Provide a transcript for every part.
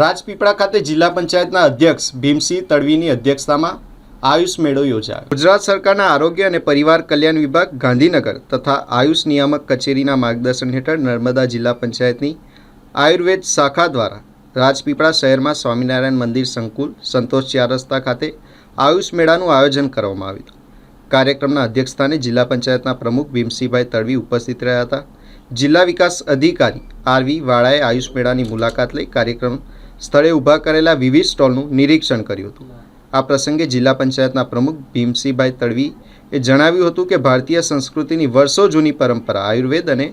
રાજપીપળા ખાતે જિલ્લા પંચાયતના અધ્યક્ષ ભીમસિંહ તડવીની અધ્યક્ષતામાં આયુષ મેળો યોજાયો. ગુજરાત સરકારના આરોગ્ય અને પરિવાર કલ્યાણ વિભાગ, ગાંધીનગર તથા આયુષ નિયામક કચેરીના માર્ગદર્શન હેઠળ નર્મદા જિલ્લા પંચાયતની આયુર્વેદ શાખા દ્વારા રાજપીપળા શહેરમાં સ્વામિનારાયણ મંદિર સંકુલ, સંતોષ ચાર રસ્તા ખાતે આયુષ મેળાનું આયોજન કરવામાં આવ્યું કાર્યક્રમના અધ્યક્ષસ્થાને જિલ્લા પંચાયતના પ્રમુખ ભીમસિંહભાઈ તડવી ઉપસ્થિત રહ્યા હતા. જિલ્લા વિકાસ અધિકારી આરવી વાળાએ આયુષ મેળાની મુલાકાત લઈ કાર્યક્રમ સ્થળે ઊભા કરેલા વિવિધ સ્ટોલનું નિરીક્ષણ કર્યું હતું. આ પ્રસંગે જિલ્લા પંચાયતના પ્રમુખ ભીમસિંહભાઈ તડવીએ જણાવ્યું હતું કે ભારતીય સંસ્કૃતિની વર્ષો જૂની પરંપરા આયુર્વેદ અને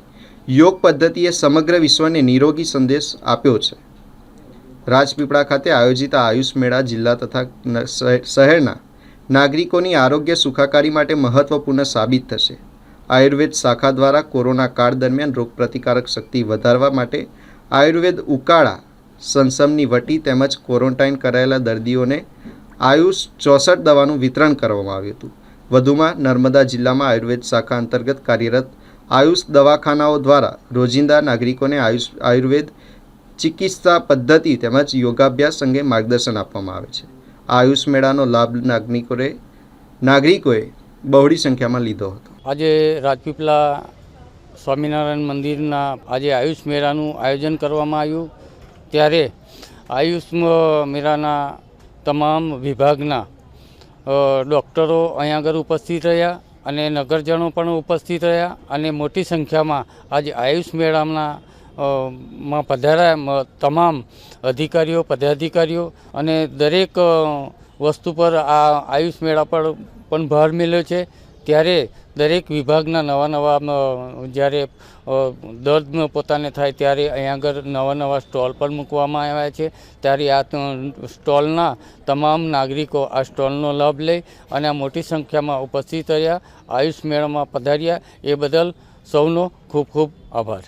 યોગ પદ્ધતિએ સમગ્ર વિશ્વને નિરોગી સંદેશ આપ્યો છે. રાજપીપળા ખાતે આયોજિત આ આયુષ મેળા જિલ્લા તથા શહેરના નાગરિકોની આરોગ્ય સુખાકારી માટે મહત્વપૂર્ણ સાબિત થશે. આયુર્વેદ શાખા દ્વારા કોરોના કાળ દરમિયાન રોગપ્રતિકારક શક્તિ વધારવા માટે આયુર્વેદ ઉકાળા સંસમની વટી તેમજ ક્વોરન્ટાઇન કરાયેલા દર્દીઓને આયુષ ચોસઠ દવાનું વિતરણ કરવામાં આવ્યું હતું. વધુમાં નર્મદા જિલ્લામાં આયુર્વેદ શાખા અંતર્ગત કાર્યરત આયુષ દવાખાનાઓ દ્વારા રોજિંદા નાગરિકોને આયુષ, આયુર્વેદ ચિકિત્સા પદ્ધતિ તેમજ યોગાભ્યાસ અંગે માર્ગદર્શન આપવામાં આવે છે. આયુષ મેળાનો લાભ નાગરિકોએ નાગરિકોએ બહોળી સંખ્યામાં લીધો હતો. આજે રાજપીપલા સ્વામિનારાયણ મંદિરના આજે આયુષ મેળાનું આયોજન કરવામાં આવ્યું. ત્યારે આયુષ મ- મેળાના તમામ વિભાગના ડૉક્ટરો અહીંયા આગળ ઉપસ્થિત રહ્યા અને નગરજનો પણ ઉપસ્થિત રહ્યા અને મોટી સંખ્યામાં આજે આયુષ મેળાના માં પધાર્યા તમામ અધિકારીઓ, પદાધિકારીઓ અને દરેક વસ્તુ પર આ આયુષ મેળા પર પણ ભાર મેળ્યો છે. ત્યારે દરેક વિભાગના નવા નવા જ્યારે દર્દ પોતાને થાય ત્યારે અહીંયા આગળ નવા નવા સ્ટોલ પણ મૂકવામાં આવ્યા છે. ત્યારે આ સ્ટોલના તમામ નાગરિકો આ સ્ટોલનો લાભ લઈ અને આ મોટી સંખ્યામાં ઉપસ્થિત રહ્યા, આયુષ મેળામાં પધાર્યા. એ બદલ સૌનો ખૂબ ખૂબ આભાર.